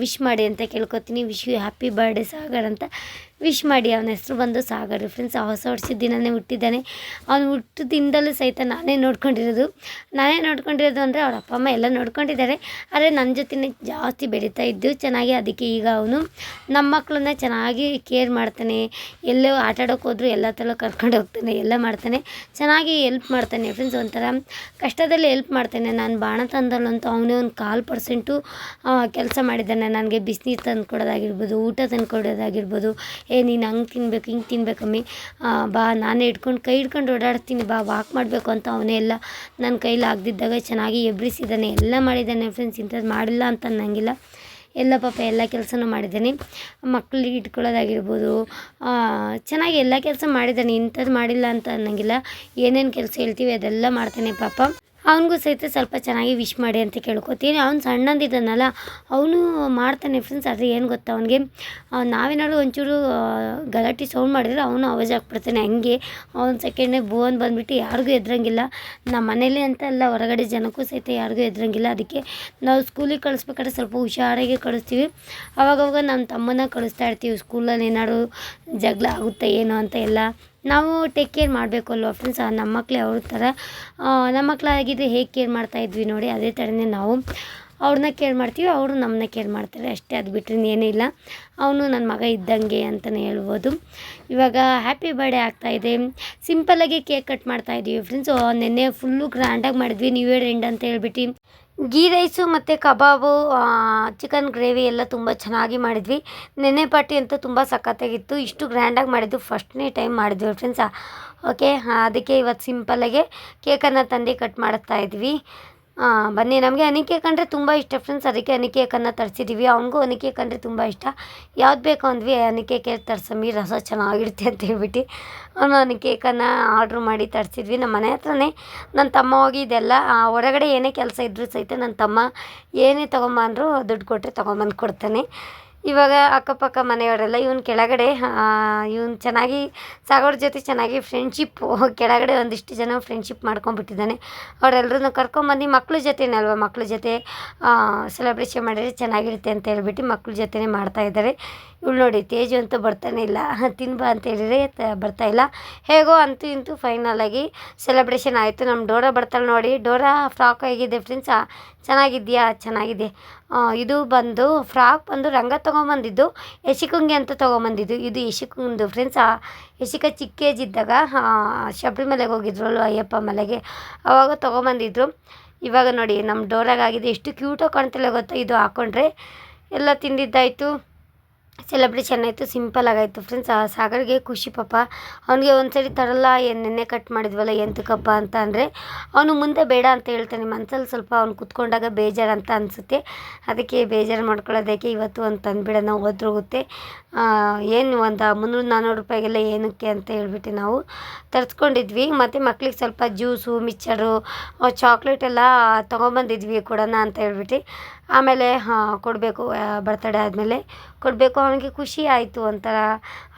ವಿಶ್ ಮಾಡಿ ಅಂತ ಕೇಳ್ಕೊತೀನಿ. Wish you happy birthday Sagar ಅಂತ. ವಿಶ್ ಮಾಡಿ ಅವನ ಹೆಸರು ಬಂದು ಸಾಗರ್. ಫ್ರೆಂಡ್ಸ್ ಹೊಸ ವರ್ಷದ ದಿನವೇ ಹುಟ್ಟಿದ್ದಾನೆ. ಅವನು ಹುಟ್ಟಿದಿಂದಲೂ ಸಹಿತ ನಾನೇ ನೋಡ್ಕೊಂಡಿರೋದು. ನಾನೇ ನೋಡ್ಕೊಂಡಿರೋದು ಅಂದರೆ ಅವ್ರ ಅಪ್ಪ, ಅಮ್ಮ ಎಲ್ಲ ನೋಡ್ಕೊಂಡಿದ್ದಾರೆ. ಆದರೆ ನನ್ನ ಜೊತೆನೇ ಜಾಸ್ತಿ ಬೆಳೀತಾ ಇದ್ದು ಚೆನ್ನಾಗಿ ಅದಕ್ಕೆ ಈಗ ಅವನು ನಮ್ಮ ಮಕ್ಕಳನ್ನ ಚೆನ್ನಾಗಿ ಕೇರ್ ಮಾಡ್ತಾನೆ. ಎಲ್ಲೋ ಆಟ ಆಡೋಕೆ ಹೋದ್ರು ಎಲ್ಲ ಥರ ಕರ್ಕೊಂಡು ಹೋಗ್ತಾನೆ, ಎಲ್ಲ ಮಾಡ್ತಾನೆ. ಚೆನ್ನಾಗಿ ಎಲ್ಪ್ ಮಾಡ್ತಾನೆ. ಫ್ರೆಂಡ್ಸ್ ಒಂಥರ ಕಷ್ಟದಲ್ಲಿ ಎಲ್ಪ್ ಮಾಡ್ತಾನೆ. ನಾನು ಬಾಣ ತಂದಲ್ಲಂತೂ ಅವನೇ ಒಂದು ಕಾಲು ಪರ್ಸೆಂಟು ಕೆಲಸ ಮಾಡಿದ್ದಾನೆ. ನನಗೆ ಬಿಸಿನೀರು ತಂದು ಕೊಡೋದಾಗಿರ್ಬೋದು ಊಟ ತಂದು ಕೊಡೋದಾಗಿರ್ಬೋದು ಏ, ನೀನು ಹಂಗೆ ತಿನ್ಬೇಕು, ಹಿಂಗೆ ತಿನ್ಬೇಕು ಅಮ್ಮಿ. ಬಾ, ನಾನೇ ಹಿಡ್ಕೊಂಡು ಕೈ ಹಿಡ್ಕೊಂಡು ಓಡಾಡ್ತೀನಿ, ಬಾ ವಾಕ್ ಮಾಡಬೇಕು ಅಂತ ಅವನೇ ಎಲ್ಲ ನನ್ನ ಕೈಲಿ ಆಗದಿದ್ದಾಗ ಚೆನ್ನಾಗಿ ಎಬ್ಬಿಸಿದ್ದಾನೆ ಎಲ್ಲ ಮಾಡಿದ್ದಾನೆ ಫ್ರೆಂಡ್ಸ್ ಇಂಥದ್ದು ಮಾಡಿಲ್ಲ ಅಂತ ಅನ್ನಂಗಿಲ್ಲ. ಎಲ್ಲ ಪಾಪ ಎಲ್ಲ ಕೆಲಸನೂ ಮಾಡಿದ್ದಾನೆ. ಮಕ್ಕಳಿಗೆ ಇಟ್ಕೊಳ್ಳೋದಾಗಿರ್ಬೋದು ಚೆನ್ನಾಗಿ ಎಲ್ಲ ಕೆಲಸ ಮಾಡಿದ್ದಾನೆ ಇಂಥದ್ದು ಮಾಡಿಲ್ಲ ಅಂತ ಅನ್ನಂಗಿಲ್ಲ. ಏನೇನು ಕೆಲಸ ಹೇಳ್ತೀವಿ ಅದೆಲ್ಲ ಮಾಡ್ತಾನೆ ಪಾಪ. ಅವನಿಗೂ ಸಹಿತ ಸ್ವಲ್ಪ ಚೆನ್ನಾಗಿ ವಿಶ್ ಮಾಡಿ ಅಂತ ಕೇಳ್ಕೊತೀನಿ. ಅವ್ನು ಸಣ್ಣಂದಿದ್ದಾನಲ್ಲ, ಅವನು ಮಾಡ್ತಾನೆ ಫ್ರೆಂಡ್ಸ್ ಆದರೆ ಏನು ಗೊತ್ತಾ ಅವನಿಗೆ? ನಾವೇನಾದ್ರು ಒಂಚೂರು ಗಲಾಟೆ ಸೌಂಡ್ ಮಾಡಿದ್ರೆ ಅವನು ಅವಾಜ್ ಹಾಕ್ಬಿಡ್ತಾನೆ ಹಂಗೆ. ಅವ್ನು ಸೆಕೆಂಡ್ನೇ ಬೋನ್ ಬಂದುಬಿಟ್ಟು ಯಾರಿಗೂ ಎದ್ರಂಗಿಲ್ಲ. ನಮ್ಮ ಮನೇಲಿ ಅಂತ ಅಲ್ಲ, ಹೊರಗಡೆ ಜನಕ್ಕೂ ಸಹಿತ ಯಾರಿಗೂ ಎದ್ರಂಗಿಲ್ಲ. ಅದಕ್ಕೆ ನಾವು ಸ್ಕೂಲಿಗೆ ಕಳಿಸ್ಬೇಕಾದ್ರೆ ಸ್ವಲ್ಪ ಹುಷಾರಾಗಿ ಕಳಿಸ್ತೀವಿ. ಅವಾಗವಾಗ ನಮ್ಮ ತಮ್ಮನ ಕಳಿಸ್ತಾ ಇರ್ತೀವಿ. ಸ್ಕೂಲಲ್ಲಿ ಏನಾದ್ರು ಜಗಳ ಆಗುತ್ತೆ, ಏನೋ ಅಂತ ಎಲ್ಲ. ನಾವು ಟೇಕ್ ಕೇರ್ ಮಾಡಬೇಕು ಅಲ್ವಾ ಫ್ರೆಂಡ್ಸ್ ನಮ್ಮ ಮಕ್ಕಳೇ ಅವ್ರ ಥರ ನಮ್ಮ ಮಕ್ಕಳಾಗಿದ್ದರೆ ಹೇಗೆ ಕೇರ್ ಮಾಡ್ತಾ ಇದ್ವಿ ನೋಡಿ, ಅದೇ ಥರನೇ ನಾವು ಅವ್ರನ್ನ ಕೇರ್ ಮಾಡ್ತೀವಿ, ಅವರು ನಮ್ಮನ್ನ ಕೇರ್ ಮಾಡ್ತಾರೆ. ಅಷ್ಟೇ, ಅದು ಬಿಟ್ಟರೆ ಇಲ್ಲ. ಅವನು ನನ್ನ ಮಗ ಇದ್ದಂಗೆ ಅಂತಲೇ ಹೇಳ್ಬೋದು. ಇವಾಗ ಹ್ಯಾಪಿ ಬರ್ಡೇ ಆಗ್ತಾಯಿದೆ ಸಿಂಪಲ್ಲಾಗಿ ಕೇಕ್ ಕಟ್ ಮಾಡ್ತಾಯಿದ್ದೀವಿ ಫ್ರೆಂಡ್ಸ್ ನೆನ್ನೆ ಫುಲ್ಲು ಗ್ರ್ಯಾಂಡಾಗಿ ಮಾಡಿದ್ವಿ ನ್ಯೂ ಇಯರ್ ಎಂಡ್ ಅಂತ ಹೇಳ್ಬಿಟ್ಟು. ಗೀ ರೈಸು ಮತ್ತು ಕಬಾಬು ಚಿಕನ್ ಗ್ರೇವಿ ಎಲ್ಲ ತುಂಬ ಚೆನ್ನಾಗಿ ಮಾಡಿದ್ವಿ. ನೆನ್ನೆ ಪಾರ್ಟಿ ಅಂತೂ ತುಂಬ ಸಖತ್ತಾಗಿತ್ತು. ಇಷ್ಟು ಗ್ರ್ಯಾಂಡಾಗಿ ಮಾಡಿದ್ದು ಫಸ್ಟ್ನೇ ಟೈಮ್ ಮಾಡಿದ್ವಿ ಫ್ರೆಂಡ್ಸ್ ಓಕೆ ಅದಕ್ಕೆ ಇವತ್ತು ಸಿಂಪಲ್ಲಾಗೆ ಕೇಕನ್ನು ತಂದು ಕಟ್ ಮಾಡ್ತಾ ಇದ್ವಿ. ಆ, ಬನ್ನಿ, ನಮಗೆ ಅನಿಕೆ ಅಂದರೆ ತುಂಬ ಇಷ್ಟ ಫ್ರೆಂಡ್ಸ್ ಅದಕ್ಕೆ ಅನಿಕೇಕನ್ನು ತರಿಸಿದ್ದೀವಿ ಅವನಿಗೂ ಅನಿಕೆ ಅಂದರೆ ತುಂಬ ಇಷ್ಟ. ಯಾವ್ದು ಬೇಕು ಅಂದ್ವಿ, ಅನಿಕೆ ಕೇಕ್ ತರ್ಸಮ್ಮಿ ರಸ ಚೆನ್ನಾಗಿರುತ್ತೆ ಅಂತ ಹೇಳ್ಬಿಟ್ಟು ಅವನು ಅನಿಕೇಕನ್ನು ಆರ್ಡ್ರ್ ಮಾಡಿ ತರಿಸಿದ್ವಿ. ನಮ್ಮ ಮನೆ ಹತ್ರನೇ ನನ್ನ ತಮ್ಮ ಹೋಗಿ ಇದೆಲ್ಲ ಹೊರಗಡೆ ಏನೇ ಕೆಲಸ ಇದ್ದರೂ ಸಹಿತ ನನ್ನ ತಮ್ಮ ಏನೇ ತೊಗೊಂಬಂದರೂ ದುಡ್ಡು ಕೊಟ್ಟರೆ ತೊಗೊಂಬಂದು ಕೊಡ್ತಾನೆ. ಇವಾಗ ಅಕ್ಕಪಕ್ಕ ಮನೆಯವರೆಲ್ಲ ಇವನು ಕೆಳಗಡೆ ಇವನು ಚೆನ್ನಾಗಿ, ಸಾಗರ್ ಜೊತೆ ಚೆನ್ನಾಗಿ ಫ್ರೆಂಡ್ಶಿಪ್ಪು ಕೆಳಗಡೆ ಒಂದಿಷ್ಟು ಜನ ಫ್ರೆಂಡ್ಶಿಪ್ ಮಾಡ್ಕೊಂಡ್ಬಿಟ್ಟಿದ್ದಾನೆ. ಅವರೆಲ್ಲರನ್ನು ಕರ್ಕೊಂಬಂದು ಮಕ್ಳ ಜೊತೆನೇ ಅಲ್ವಾ? ಮಕ್ಳ ಜೊತೆ ಸೆಲೆಬ್ರೇಷನ್ ಮಾಡಿದ್ರೆ ಚೆನ್ನಾಗಿರುತ್ತೆ ಅಂತ ಹೇಳ್ಬಿಟ್ಟು ಮಕ್ಳ ಜೊತೆನೇ ಮಾಡ್ತಾ ಇದ್ದಾರೆ. ಇವಳು ನೋಡಿ, ತೇಜು ಅಂತೂ ಬರ್ತಾನೆ ಇಲ್ಲ. ತಿನ್ಬಾ ಅಂತ ಬರ್ತಾ ಇಲ್ಲ. ಹೇಗೋ ಅಂತೂ ಇಂತೂ ಫೈನಲ್ ಆಗಿ ಸೆಲೆಬ್ರೇಷನ್ ಆಯಿತು. ನಮ್ಮ ಡೋರಾ ಬರ್ತಾಳೆ ನೋಡಿ. ಡೋರಾ ಫ್ರಾಕ್ ಆಗಿದೆ ಫ್ರೆಂಡ್ಸ್ ಚೆನ್ನಾಗಿದೆಯಾ? ಚೆನ್ನಾಗಿದೆ. ಆ, ಇದು ಬಂದು ಫ್ರಾಕ್ ಬಂದು ರಂಗ ತೊಗೊಂಬಂದಿದ್ದು ಯಶಿಕುಂಗೆ ಅಂತ ತೊಗೊಂಬಂದಿದ್ದು. ಇದು ಯಶಿಕಂದು ಫ್ರೆಂಡ್ಸ್ ಯಶಿಕ ಚಿಕ್ಕ ಏಜ್ ಇದ್ದಾಗ ಶಬರಿ ಶಬರಿಮಲೆಗೆ ಹೋಗಿದ್ರು ಅಯ್ಯಪ್ಪ ಮಲೆಗೆ? ಅವಾಗ ತೊಗೊಂಬಂದಿದ್ರು. ಇವಾಗ ನೋಡಿ ನಮ್ಮ ಡೋರಾಗಾಗಿದೆ ಎಷ್ಟು ಕ್ಯೂಟಾಗಿ ಕಾಣ್ತಿಲ್ಲ ಗೊತ್ತಾ? ಇದು ಹಾಕ್ಕೊಂಡ್ರೆ ಎಲ್ಲ ತಿಂದಿದ್ದಾಯಿತು. ಸೆಲೆಬ್ರೇಷನ್ ಆಯಿತು ಸಿಂಪಲ್ ಆಗಾಯಿತು ಫ್ರೆಂಡ್ಸ್ ಆ ಸಾಗರ್ಗೆ ಖುಷಿ ಪಾಪ. ಅವನಿಗೆ ಒಂದ್ಸರಿ ತರಲ್ಲ, ಏನು ನೆನ್ನೆ ಕಟ್ ಮಾಡಿದ್ವಲ್ಲ ಎಂತಕ್ಕಪ್ಪ ಅಂತ ಅಂದರೆ, ಅವನು ಮುಂದೆ ಬೇಡ ಅಂತ ಹೇಳ್ತಾನೆ. ಮನ್ಸಲ್ಲಿ ಸ್ವಲ್ಪ ಅವ್ನು ಕುತ್ಕೊಂಡಾಗ ಬೇಜಾರು ಅಂತ ಅನಿಸುತ್ತೆ. ಅದಕ್ಕೆ ಬೇಜಾರು ಮಾಡ್ಕೊಳ್ಳೋದಕ್ಕೆ ಇವತ್ತು ಒಂದು ತಂದುಬಿಡೋಣ, ಹೋದ್ರೋಗುತ್ತೆ. ಏನು ಒಂದು ಮುನ್ನೂರು ನಾನ್ನೂರು ರೂಪಾಯಿಗೆಲ್ಲ ಏನಕ್ಕೆ ಅಂತ ಹೇಳ್ಬಿಟ್ಟು ನಾವು ತರಿಸ್ಕೊಂಡಿದ್ವಿ. ಮತ್ತು ಮಕ್ಳಿಗೆ ಸ್ವಲ್ಪ ಜ್ಯೂಸು ಮಿಚ್ಚರು ಚಾಕ್ಲೇಟ್ ಎಲ್ಲ ತೊಗೊಂಬಂದಿದ್ವಿ ಕೊಡೋಣ ಅಂತ ಹೇಳ್ಬಿಟ್ಟು. ಆಮೇಲೆ ಕೊಡಬೇಕು ಬರ್ತಡೇ ಆದಮೇಲೆ ಕೊಡಬೇಕು. ಅವನಿಗೆ ಖುಷಿ ಆಯಿತು ಒಂಥರ,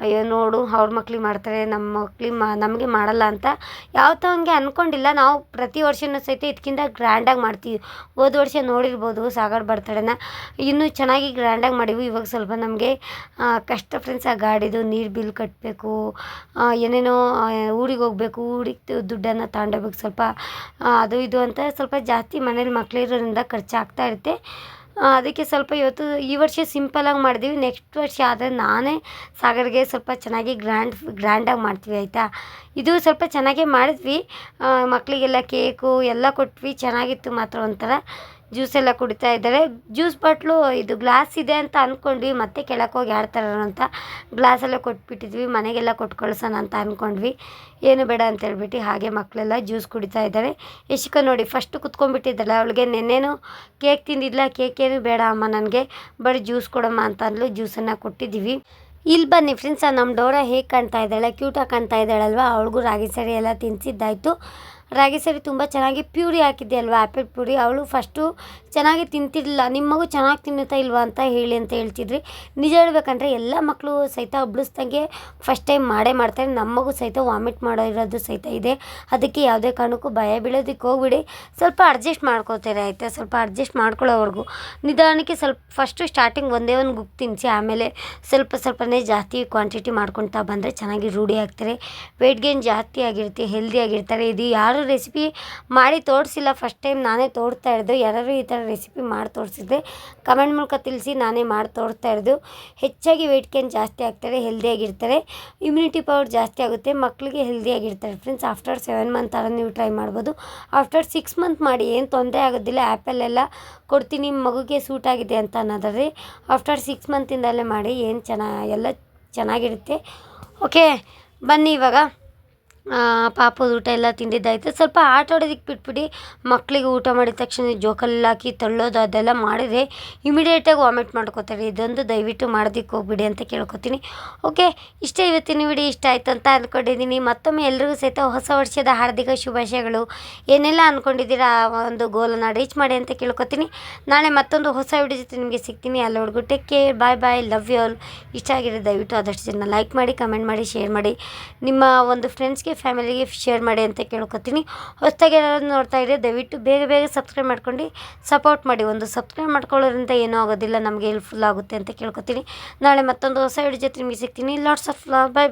ಅಯ್ಯೋ, ನೋಡು, ಅವ್ರ ಮಕ್ಳಿಗೆ ಮಾಡ್ತಾರೆ ನಮ್ಮ ಮಕ್ಳಿಗೆ ಮಾ, ನಮಗೆ ಮಾಡಲ್ಲ ಅಂತ ಯಾವತ್ತೂ ಹಂಗೆ ಅಂದ್ಕೊಂಡಿಲ್ಲ ನಾವು ಪ್ರತಿ ವರ್ಷವೂ ಸಹಿತ ಇದಕ್ಕಿಂತ ಗ್ರ್ಯಾಂಡಾಗಿ ಮಾಡ್ತೀವಿ. ಹೋದ ವರ್ಷ ನೋಡಿರ್ಬೋದು ಸಾಗರ್ ಬರ್ತಡೇನ ಇನ್ನೂ ಚೆನ್ನಾಗಿ ಗ್ರ್ಯಾಂಡಾಗಿ ಮಾಡಿವಿ ಇವಾಗ ಸ್ವಲ್ಪ ನಮಗೆ ಕಷ್ಟ ಫ್ರೆಂಡ್ಸ್ ಆ ಗಾಡಿದು ನೀರು ಬಿಲ್ ಕಟ್ಟಬೇಕು ಏನೇನೋ ಊರಿಗೆ ಹೋಗಬೇಕು, ಊರಿಗೆ ದುಡ್ಡನ್ನು ತಗೊಂಡೋಗ್ಬೇಕು ಸ್ವಲ್ಪ ಅದು ಇದು ಅಂತ ಸ್ವಲ್ಪ ಜಾಸ್ತಿ ಮನೇಲಿ ಮಕ್ಳಿರೋದ್ರಿಂದ ಖರ್ಚಾಗ್ತಾ ಇರುತ್ತೆ. ಅದಕ್ಕೆ ಸ್ವಲ್ಪ ಇವತ್ತು ಈ ವರ್ಷ ಸಿಂಪಲಾಗಿ ಮಾಡಿದ್ವಿ. ನೆಕ್ಸ್ಟ್ ವರ್ಷ ಆದರೆ ನಾನೇ ಸಾಗರ್ಗೆ ಸ್ವಲ್ಪ ಚೆನ್ನಾಗಿ ಗ್ರ್ಯಾಂಡ್ ಗ್ರ್ಯಾಂಡಾಗಿ ಮಾಡ್ತೀವಿ, ಆಯಿತಾ? ಇದು ಸ್ವಲ್ಪ ಚೆನ್ನಾಗೇ ಮಾಡಿದ್ವಿ. ಮಕ್ಕಳಿಗೆಲ್ಲ ಕೇಕು ಎಲ್ಲ ಕೊಟ್ವಿ. ಚೆನ್ನಾಗಿತ್ತು ಮಾತ್ರ ಒಂಥರ. ಜ್ಯೂಸ್ ಎಲ್ಲ ಕುಡಿತಾ ಇದ್ದಾರೆ. ಜ್ಯೂಸ್ ಬಾಟ್ಲು ಇದು ಗ್ಲಾಸ್ ಇದೆ ಅಂತ ಅಂದ್ಕೊಂಡ್ವಿ ಮತ್ತೆ ಕೆಳಕ್ಕೆ ಹೋಗಿ ಆಡ್ತಾರೋ ಅಂತ ಗ್ಲಾಸೆಲ್ಲ ಕೊಟ್ಬಿಟ್ಟಿದ್ವಿ. ಮನೆಗೆಲ್ಲ ಕೊಟ್ಟು ಕಳ್ಸೋಣ ಅಂತ ಅಂದ್ಕೊಂಡ್ವಿ ಏನು ಬೇಡ ಅಂತ ಹೇಳ್ಬಿಟ್ಟು ಹಾಗೆ ಮಕ್ಕಳೆಲ್ಲ ಜ್ಯೂಸ್ ಕುಡಿತಾ ಇದ್ದಾರೆ. ಯಶಿಕ ನೋಡಿ ಫಸ್ಟ್ ಕುತ್ಕೊಂಡ್ಬಿಟ್ಟಿದ್ದಲ್ಲ. ಅವಳಿಗೆ ನೆನ್ನೆನೂ ಕೇಕ್ ತಿಂದಿದ್ಲ. ಕೇಕ್ ಬೇಡ ಅಮ್ಮ ನನಗೆ. ಬರೀ ಜ್ಯೂಸ್ ಕೊಡಮ್ಮ ಅಂತ ಅಂದ್ಲು. ಜ್ಯೂಸನ್ನು ಕೊಟ್ಟಿದ್ದೀವಿ. ಇಲ್ಲಿ ಬನ್ನಿ ಫ್ರೆಂಡ್ಸ್ ನಮ್ಮ ಡೋರಾ ಹೇಗೆ ಕಾಣ್ತಾ ಇದ್ದಾಳೆ? ಕ್ಯೂಟಾಗಿ ಕಾಣ್ತಾ ಇದ್ದಾಳಲ್ವ? ಅವಳಿಗೂ ರಾಗಿ ಸರಿ ಎಲ್ಲ ತಿನ್ನಿಸಿದ್ದಾಯಿತು ರಾಗಿ ಸರಿ ತುಂಬ ಚೆನ್ನಾಗಿ ಪ್ಯೂರಿ ಹಾಕಿದ್ದೆ ಅಲ್ವಾ? ಆ್ಯಪಲ್ ಪ್ಯೂರಿ ಅವಳು ಫಸ್ಟು ಚೆನ್ನಾಗಿ ತಿಂತಿರಲಿಲ್ಲ. ನಿಮ್ಮ ಮಗು ಚೆನ್ನಾಗಿ ತಿನ್ನುತ್ತಾ ಇಲ್ವಾ ಅಂತ ಹೇಳಿ ಅಂತ ಹೇಳ್ತಿದ್ರಿ. ನಿಜ ಹೇಳ್ಬೇಕಂದ್ರೆ ಎಲ್ಲ ಮಕ್ಕಳು ಸಹಿತ ಒಬ್ಳಿಸ್ದಂಗೆ ಫಸ್ಟ್ ಟೈಮ್ ಮಾಡೇ ಮಾಡ್ತಾರೆ. ನಮ್ಮ ಮಗು ಸಹಿತ ವಾಮಿಟ್ ಮಾಡೋದಿರೋದು ಸಹಿತ ಇದೆ. ಅದಕ್ಕೆ ಯಾವುದೇ ಕಾರಣಕ್ಕೂ ಭಯ ಬೀಳೋದಕ್ಕೆ ಹೋಗ್ಬಿಡಿ. ಸ್ವಲ್ಪ ಅಡ್ಜಸ್ಟ್ ಮಾಡ್ಕೋತಾರೆ ಆಯಿತಾ? ಸ್ವಲ್ಪ ಅಡ್ಜಸ್ಟ್ ಮಾಡ್ಕೊಳ್ಳೋವರೆಗೂ. ನಿಧಾನಕ್ಕೆ ಸ್ವಲ್ಪ ಫಸ್ಟು ಸ್ಟಾರ್ಟಿಂಗ್ ಒಂದೇ ಒಂದು ಗುಕ್ ತಿನ್ನಿಸಿ ಆಮೇಲೆ ಸ್ವಲ್ಪ ಸ್ವಲ್ಪನೇ ಜಾಸ್ತಿ ಕ್ವಾಂಟಿಟಿ ಮಾಡ್ಕೊತಾ ಬಂದರೆ ಚೆನ್ನಾಗಿ ರೂಢಿ ಆಗ್ತಾರೆ. ವೆಯ್ಟ್ ಗೇನ್ ಜಾಸ್ತಿ ಆಗಿರುತ್ತೆ ಹೆಲ್ದಿ ಆಗಿರ್ತಾರೆ. ಇದು ಯಾರು ರೆಸಿಪಿ ಮಾಡಿ ತೋರಿಸಿಲ್ಲ. ಫಸ್ಟ್ ಟೈಮ್ ನಾನೇ ತೋರ್ತಾ ಇರೋದು. ಯಾರು ಈ ಥರ ರೆಸಿಪಿ ಮಾಡಿ ತೋರಿಸಿದ್ರೆ ಕಮೆಂಟ್ ಮೂಲಕ ತಿಳಿಸಿ ನಾನೇ ಮಾಡಿ ತೋರ್ತಾ ಇರೋದು. ಹೆಚ್ಚಾಗಿ ವೆಯ್ಟ್ ಗೇನ್ ಜಾಸ್ತಿ ಆಗ್ತಾರೆ ಹೆಲ್ದಿಯಾಗಿರ್ತಾರೆ ಇಮ್ಯುನಿಟಿ ಪವರ್ ಜಾಸ್ತಿ ಆಗುತ್ತೆ. ಮಕ್ಕಳಿಗೆ ಹೆಲ್ದಿಯಾಗಿರ್ತಾರೆ ಫ್ರೆಂಡ್ಸ್ ಆಫ್ಟರ್ ಸೆವೆನ್ ಮಂತ್ ಆರ ನೀವು ಟ್ರೈ ಮಾಡ್ಬೋದು. ಆಫ್ಟರ್ ಸಿಕ್ಸ್ ಮಂತ್ ಮಾಡಿ, ಏನು ತೊಂದರೆ ಆಗೋದಿಲ್ಲ. ಆ್ಯಪಲ್ಲೆಲ್ಲ ಕೊಡ್ತೀನಿ ಮಗುಗೆ ಸೂಟ್ ಆಗಿದೆ ಅಂತ ಅನ್ನೋದ್ರಿ ಆಫ್ಟರ್ ಸಿಕ್ಸ್ ಮಂತಿಂದಲೇ ಮಾಡಿ, ಏನು ಚೆನ್ನಾಗಿ ಎಲ್ಲ ಚೆನ್ನಾಗಿರುತ್ತೆ. ಓಕೆ ಬನ್ನಿ ಇವಾಗ. ಪಾಪದ ಊಟ ಎಲ್ಲ ತಿಂದಿದ್ದಾಯಿತು. ಸ್ವಲ್ಪ ಆಟ ಆಡೋದಕ್ಕೆ ಬಿಟ್ಬಿಡಿ. ಮಕ್ಕಳಿಗೆ ಊಟ ಮಾಡಿದ ತಕ್ಷಣ ಜೋಕಲ್ಲಿ ಹಾಕಿ ತಳ್ಳೋದು ಅದೆಲ್ಲ ಮಾಡಿದರೆ ಇಮಿಡಿಯೇಟಾಗಿ ವಾಮಿಟ್ ಮಾಡ್ಕೋತಾರೆ. ಇದೊಂದು ದಯವಿಟ್ಟು ಮಾಡೋದಕ್ಕೆ ಹೋಗ್ಬಿಡಿ ಅಂತ ಕೇಳ್ಕೊತೀನಿ. ಓಕೆ ಇಷ್ಟೇ ಇವತ್ತಿನ ವಿಡಿಯೋ ಇಷ್ಟ ಆಯ್ತು ಅಂತ ಅಂದ್ಕೊಂಡಿದ್ದೀನಿ ಮತ್ತೊಮ್ಮೆ ಎಲ್ರಿಗೂ ಸಹಿತ ಹೊಸ ವರ್ಷದ ಹಾರ್ದಿಕ ಶುಭಾಶಯಗಳು. ಏನೆಲ್ಲ ಅಂದ್ಕೊಂಡಿದ್ದೀರಾ ಆ ಒಂದು ಗೋಲನ್ನು ರೀಚ್ ಮಾಡಿ ಅಂತ ಕೇಳ್ಕೊತೀನಿ. ನಾಳೆ ಮತ್ತೊಂದು ಹೊಸ ವಿಡಿಯೋ ಜೊತೆ ನಿಮಗೆ ಸಿಗ್ತೀನಿ. ಅಲ್ಲಿವರೆಗೂ take care bye bye love you all ಇಷ್ಟ ಆಗಿರೋ ದಯವಿಟ್ಟು ಆದಷ್ಟು ಜನ ಲೈಕ್ ಮಾಡಿ ಕಮೆಂಟ್ ಮಾಡಿ ಶೇರ್ ಮಾಡಿ. ನಿಮ್ಮ ಒಂದು ಫ್ರೆಂಡ್ಸ್ಗೆ ಫ್ಯಾಮಿಲಿಗೆ ಶೇರ್ ಮಾಡಿ ಅಂತ ಕೇಳ್ಕೊತೀನಿ. ಹೊಸದಾಗಿ ಯಾರಾದ್ರು ನೋಡ್ತಾ ಇದ್ರೆ ದಯವಿಟ್ಟು ಬೇಗ ಬೇಗ ಸಬ್ಸ್ಕ್ರೈಬ್ ಮಾಡ್ಕೊಂಡು ಸಪೋರ್ಟ್ ಮಾಡಿ. ಒಂದು ಸಬ್ಸ್ಕ್ರೈಬ್ ಮಾಡ್ಕೊಳ್ಳೋದ್ರಿಂದ ಏನೂ ಆಗೋದಿಲ್ಲ, ನಮಗೆ ಹೆಲ್ಪ್ಫುಲ್ ಆಗುತ್ತೆ ಅಂತ ಕೇಳ್ಕೊತೀನಿ. ನಾಳೆ ಮತ್ತೊಂದು ಹೊಸ ವಿಡಿಯೋ ಜೊತೆ ನಿಮಗೆ ಸಿಗ್ತೀನಿ. Lots of law bye bye